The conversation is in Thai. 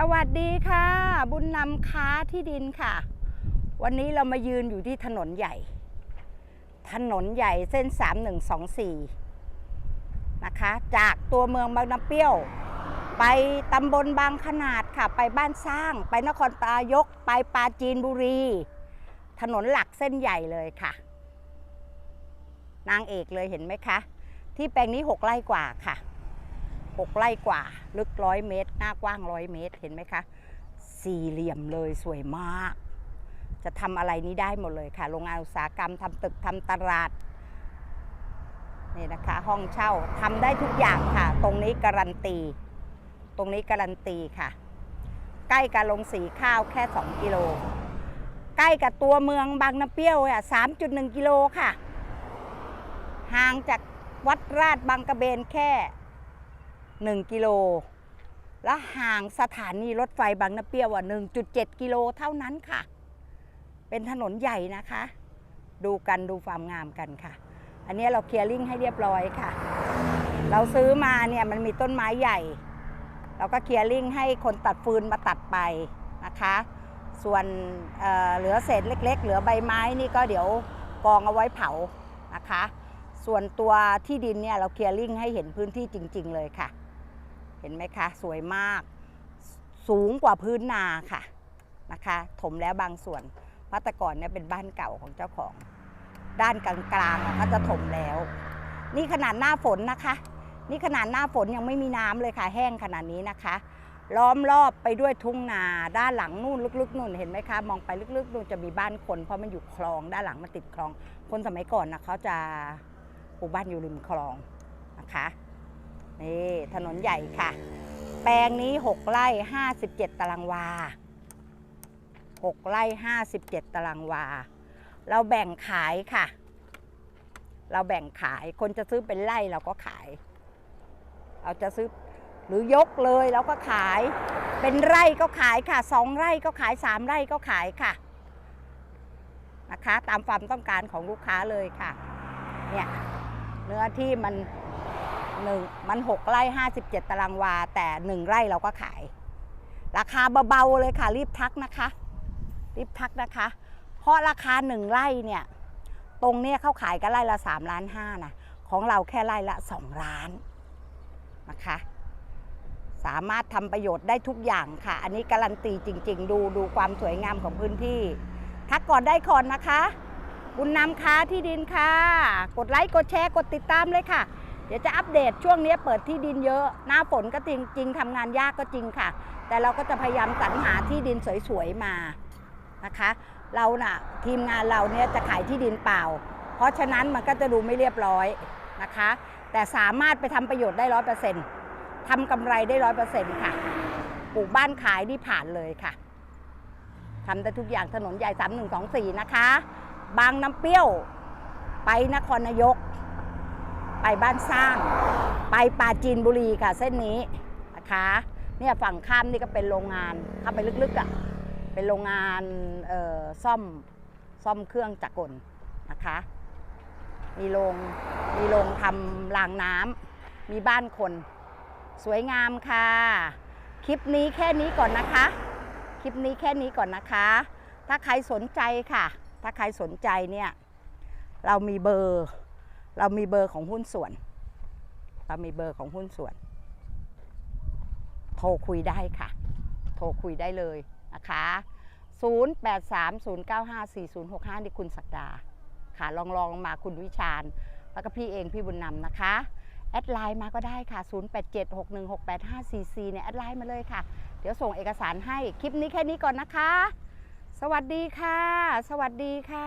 สวัสดีค่ะ บุญนำค้าที่ดินค่ะ วันนี้เรามายืนอยู่ที่ถนนใหญ่ ถนนใหญ่เส้น 3124 นะคะ จากตัวเมืองบางน้ำเปรี้ยว ไปตำบลบางขนาดค่ะ ไปบ้านสร้าง ไปนครปายก ไปปราจีนบุรี ถนนหลักเส้นใหญ่เลยค่ะ นางเอกเลยเห็นไหมคะ ที่แปลงนี้ 6 ไร่กว่าค่ะ 6ไร่กว่า ลึกร้อยเมตร หน้ากว้างร้อยเมตร เห็นไหมคะ สี่เหลี่ยมเลยสวยมาก จะทำอะไรนี้ได้หมดเลยค่ะ โรงงานอุตสาหกรรมทำตึกทำตลาดนี่นะคะ ห้องเช่าทำได้ทุกอย่างค่ะ ตรงนี้การันตี ตรงนี้การันตีค่ะ ใกล้กับลงสีข้าวแค่ 2 กิโล ใกล้กับตัวเมืองบางน้ำเปรี้ยวอะ3.1 กิโลค่ะ ห่างจากวัดราชบางกระเบนแค่ 1กิโลและห่างสถานีรถไฟบางน้ำเปรี้ยวอะ1.7 กิโลเท่านั้นค่ะ เป็นถนนใหญ่นะคะ ดูกันดูความงามกันค่ะ อันนี้เราเคลียร์ลิงให้เรียบร้อยค่ะ เราซื้อมาเนี่ยมันมีต้นไม้ใหญ่ เราก็เคลียร์ลิงให้คนตัดฟืนมาตัดไปนะคะ ส่วนเเหลือเศษเล็ก ๆ เหลือใบไม้นี่ก็เดี๋ยวกองเอาไว้เผานะคะ ส่วนตัวที่ดินเนี่ยเราเคลียร์ลิงให้เห็นพื้นที่จริง ๆ เลยค่ะ ห็นไหมคะ สวยมาก สูงกว่าพื้นนาค่ะนะคะ ถมแล้วบางส่วนพราะแต่ก่อนเนี่ยเป็นบ้านเก่าของเจ้าของ ด้านกลางๆอะเขาจะถมแล้ว นี่ขนาดหน้าฝนนะคะ นี่ขนาดหน้าฝนยังไม่มีน้ำเลยค่ะ แห้งขนาดนี้นะคะ ล้อมรอบไปด้วยทุ่งนาด้านหลังนู่นลึกๆนู่นเห็นไหมคะ มองไปลึกๆนู่นจะมีบ้านคน เพราะมันอยู่คลอง ด้านหลังมันติดคลอง คนสมัยก่อนนะเขาจะปลูกบ้านอยู่ริมคลองนะคะ นี่ถนนใหญ่ค่ะ แปลงนี้ 6 ไร่ 57 ตารางวา 6 ไร่ 57 ตารางวา เราแบ่งขายค่ะ เราแบ่งขายคนจะซื้อเป็นไร่เราก็ขาย เราจะซื้อหรือยกเลยเราก็ขาย เป็นไร่ก็ขายค่ะสองไร่ก็ขายสามไร่ก็ขายค่ะนะคะ ตามความต้องการของลูกค้าเลยค่ะเนี่ยเนื้อที่มัน หนึ่งมันหกไร่ห้าสิบเจ็ดตารางวา แต่หนึ่งไร่เราก็ขาย ราคาเบาๆเลยค่ะ รีบทักนะคะ รีบทักนะคะ เพราะราคาหนึ่งไร่เนี่ย ตรงเนี้ยเขาขายกันไร่ละสามล้านห้านะของเราแค่ไร่ละสองล้านนะคะ สามารถทำประโยชน์ได้ทุกอย่างค่ะ อันนี้การันตีจริง ๆ ดูดูความสวยงามของพื้นที่ ทักก่อนได้ก่อนนะคะบุญนำค้าที่ดินค่ะ กดไลค์ กดแชร์ กดติดตามเลยค่ะ เดี๋ยวจะอัปเดตช่วงนี้เปิดที่ดินเยอะ หน้าฝนก็จริงจริงทำงานยากก็จริงค่ะ แต่เราก็จะพยายามสรรหาที่ดินสวยๆมานะคะ เราน่ะทีมงานเราเนี่ยจะขายที่ดินเปล่า เพราะฉะนั้นมันก็จะดูไม่เรียบร้อยนะคะ แต่สามารถไปทำประโยชน์ได้ร้อยเปอร์เซ็นต์ทำกำไรได้ร้อยเปอร์เซ็นต์ค่ะปลูกบ้านขายนี่ผ่านเลยค่ะทำได้ทุกอย่างถนนใหญ่ 3124 นะคะ บางน้ำเปรี้ยว ไปนครนายก ไปบ้านสร้าง ไปปาจีนบุรีค่ะเส้นนี้นะคะเนี่ยฝั่งข้ามนี่ก็เป็นโรงงานเข้าไปลึกๆอะ่ะเป็นโรงงานซ่อมซ่อมเครื่องจักรกลนะคะ มีโรงมีโรงทำรางน้ำมีบ้านคน สวยงามค่ะ คลิปนี้แค่นี้ก่อนนะคะ คลิปนี้แค่นี้ก่อนนะคะ ถ้าใครสนใจค่ะ ถ้าใครสนใจเนี่ยเรามีเบอร์ เรามีเบอร์ของหุ้นส่วน เรามีเบอร์ของหุ้นส่วน โทรคุยได้ค่ะ โทรคุยได้เลยนะคะ 0830954065 นี่คุณศักดา ค่ะลองลองมาคุณวิชาญ แล้วก็พี่เองพี่บุญนำนะคะแอดไลน์มาก็ได้ค่ะ 0876168544 เนี่ยแอดไลน์มาเลยค่ะ เดี๋ยวส่งเอกสารให้ คลิปนี้แค่นี้ก่อนนะคะ สวัสดีค่ะ สวัสดีค่ะ